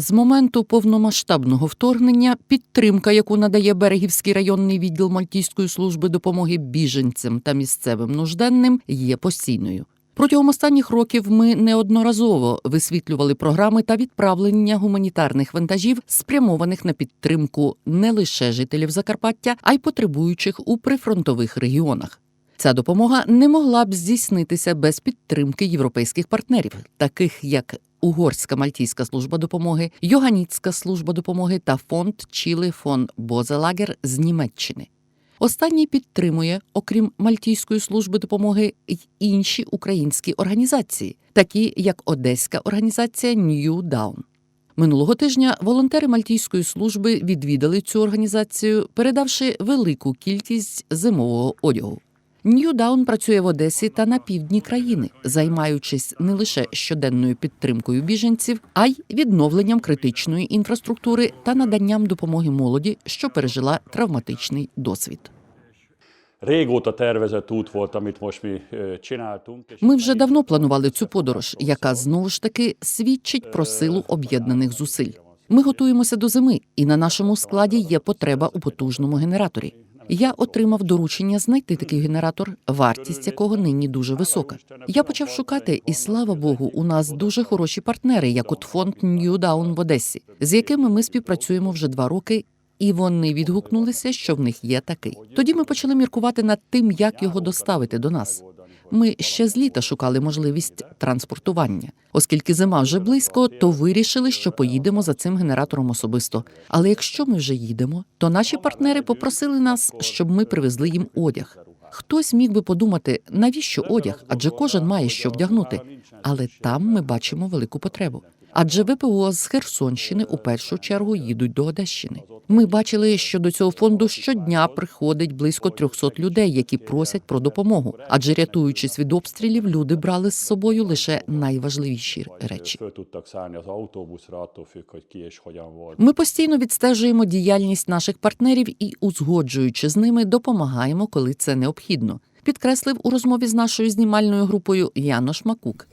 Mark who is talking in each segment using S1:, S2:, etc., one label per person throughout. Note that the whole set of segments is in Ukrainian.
S1: З моменту повномасштабного вторгнення підтримка, яку надає Берегівський районний відділ Мальтійської служби допомоги біженцям та місцевим нужденним, є постійною. Протягом останніх років ми неодноразово висвітлювали програми та відправлення гуманітарних вантажів, спрямованих на підтримку не лише жителів Закарпаття, а й потребуючих у прифронтових регіонах. Ця допомога не могла б здійснитися без підтримки європейських партнерів, таких як Угорська Мальтійська служба допомоги, Йоганіцька служба допомоги та фонд Чіли фон Бозелагер з Німеччини. Останній підтримує, окрім Мальтійської служби допомоги, й інші українські організації, такі як Одеська організація New Down. Минулого тижня волонтери Мальтійської служби відвідали цю організацію, передавши велику кількість зимового одягу. Down працює в Одесі та на півдні країни, займаючись не лише щоденною підтримкою біженців, а й відновленням критичної інфраструктури та наданням допомоги молоді, що пережила травматичний досвід.
S2: Régóta tervezett út volt, amit most mi csináltunk.
S1: Ми вже давно планували цю подорож, яка знову ж таки свідчить про силу об'єднаних зусиль. Ми готуємося до зими, і на нашому складі є потреба у потужному генераторі. Я отримав доручення знайти такий генератор, вартість якого нині дуже висока. Я почав шукати, і слава Богу, у нас дуже хороші партнери, як от фонд Down в Одесі, з якими ми співпрацюємо вже два роки. І вони відгукнулися, що в них є такий. Тоді ми почали міркувати над тим, як його доставити до нас. Ми ще з літа шукали можливість транспортування. Оскільки зима вже близько, то вирішили, що поїдемо за цим генератором особисто. Але якщо ми вже їдемо, то наші партнери попросили нас, щоб ми привезли їм одяг. Хтось міг би подумати, навіщо одяг, адже кожен має що вдягнути. Але там ми бачимо велику потребу. Адже ВПО з Херсонщини у першу чергу їдуть до Одещини. Ми бачили, що до цього фонду щодня приходить близько 300 людей, які просять про допомогу. Адже рятуючись від обстрілів, люди брали з собою лише найважливіші речі. Ми постійно відстежуємо діяльність наших партнерів і, узгоджуючи з ними, допомагаємо, коли це необхідно. Підкреслив у розмові з нашою знімальною групою Янош Макук.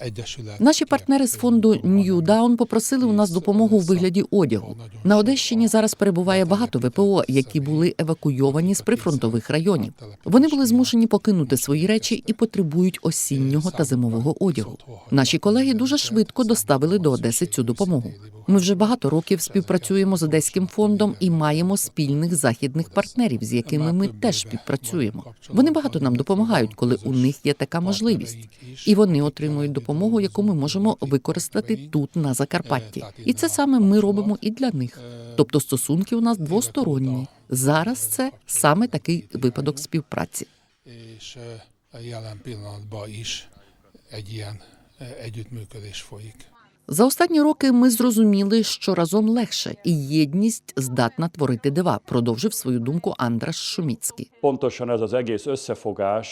S3: Egyesület.
S1: Наші партнери з фонду New Down попросили у нас допомогу у вигляді одягу. На Одещині зараз перебуває багато ВПО, які були евакуйовані з прифронтових районів. Вони були змушені покинути свої речі і потребують осіннього та зимового одягу. Наші колеги дуже швидко доставили до Одеси цю допомогу. Ми вже багато років співпрацюємо з одеським фондом і маємо спільних західних партнерів, з якими ми теж співпрацюємо. Вони багато нам допомагають, коли у них є така можливість, і вони отримують допомогу, яку ми можемо використати тут на Закарпатті. І це саме ми робимо і для них. Тобто стосунки у нас двосторонні. Зараз це саме такий випадок співпраці.
S3: Eh, eh.
S1: За останні роки ми зрозуміли, що разом легше, і єдність здатна творити дива. Продовжив свою думку Андраш Шуміцький.
S2: Pontosan ez az egész összefogás,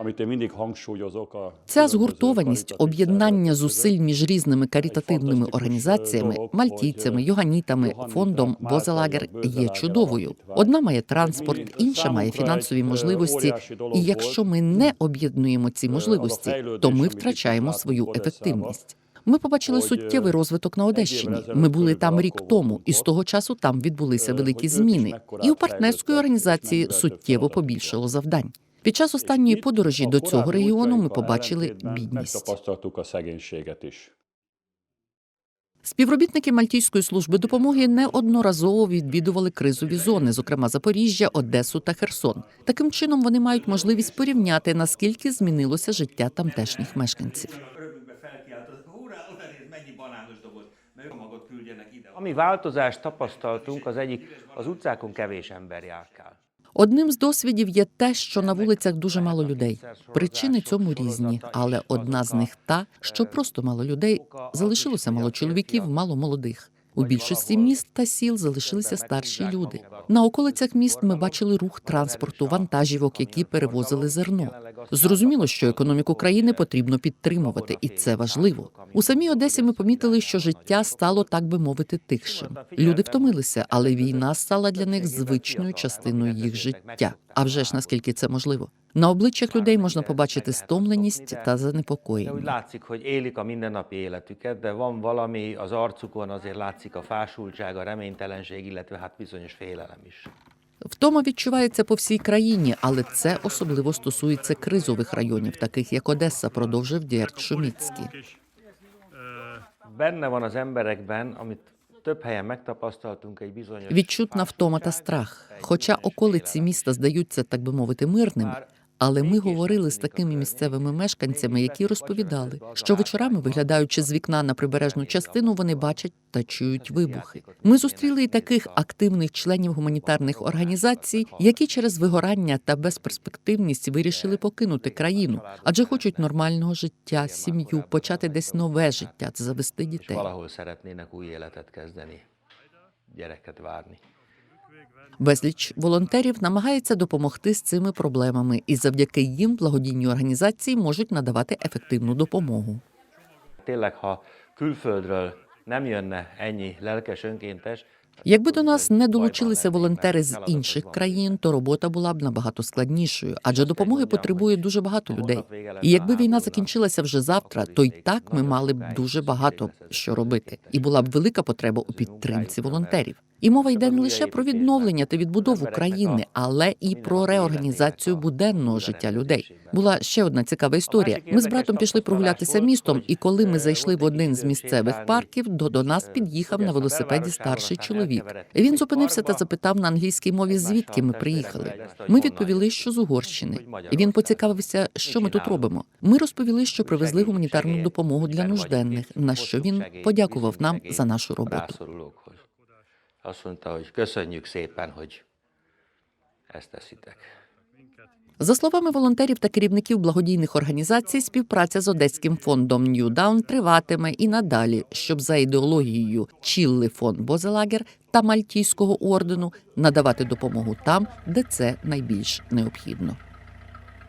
S2: amit én mindig hangsúlyozok. A
S1: Ця згуртованість, об'єднання зусиль між різними карітативними організаціями, мальтійцями, йоганітами, фондом Бозелагер є чудовою. Одна має транспорт, інша має фінансові можливості. І якщо ми не об'єднуємо ці можливості, то ми втрачаємо свою ефективність. Ми побачили суттєвий розвиток на Одещині. Ми були там рік тому, і з того часу там відбулися великі зміни. І у партнерської організації суттєво побільшало завдань. Під час останньої подорожі до цього регіону ми побачили бідність. Співробітники Мальтійської служби допомоги неодноразово відвідували кризові зони, зокрема Запоріжжя, Одесу та Херсон. Таким чином вони мають можливість порівняти, наскільки змінилося життя тамтешніх мешканців.
S4: Ami változást tapasztaltunk, az egyik, az utcákon kevés ember.
S1: Одним з досвідів є те, що на вулицях дуже мало людей. Причини цьому різні, але одна з них та, що просто мало людей залишилося мало чоловіків, мало молодих. У більшості міст та сіл залишилися старші люди. На околицях міст ми бачили рух транспорту, вантажівок, які перевозили зерно. Зрозуміло, що економіку країни потрібно підтримувати, і це важливо. У самій Одесі ми помітили, що життя стало, так би мовити, тихшим. Люди втомилися, але війна стала для них звичною частиною їх життя. А вже ж наскільки це можливо? На обличчях людей можна побачити стомленість та занепокоєння.
S4: az arcukon, azért látszik a fásultság, a reménytelenség.
S1: Втома відчувається по всій країні, але це особливо стосується кризових районів, таких як Одеса, продовжив Дєрт Шуміцький. Відчутна втома та страх. Хоча околиці міста здаються, так би мовити, мирними. Але ми говорили з такими місцевими мешканцями, які розповідали, що вечорами, виглядаючи з вікна на прибережну частину, вони бачать та чують вибухи. Ми зустріли і таких активних членів гуманітарних організацій, які через вигорання та безперспективність вирішили покинути країну, адже хочуть нормального життя, сім'ю, почати десь нове життя, завести дітей. Безліч волонтерів намагається допомогти з цими проблемами, і завдяки їм благодійні організації можуть надавати ефективну допомогу. Якби до нас не долучилися волонтери з інших країн, то робота була б набагато складнішою, адже допомоги потребує дуже багато людей. І якби війна закінчилася вже завтра, то й так ми мали б дуже багато що робити, і була б велика потреба у підтримці волонтерів. І мова йде не лише про відновлення та відбудову країни, але і про реорганізацію буденного життя людей. Була ще одна цікава історія. Ми з братом пішли прогулятися містом, і коли ми зайшли в один з місцевих парків, до, до нас під'їхав на велосипеді старший чоловік. Він зупинився та запитав на англійській мові, звідки ми приїхали. Ми відповіли, що з Угорщини. І він поцікавився, що ми тут робимо. Ми розповіли, що привезли гуманітарну допомогу для нужденних, на що він подякував нам за нашу роботу.
S4: Azt mondta, hogy köszönjük szépen, hogy ezt teszitek.
S1: За словами волонтерів та керівників благодійних організацій, співпраця з одеським фондом New Down триватиме і надалі, щоб за ідеологією Чілли фон Бозелагер та Мальтійського ордену надавати допомогу там, де це найбільш необхідно.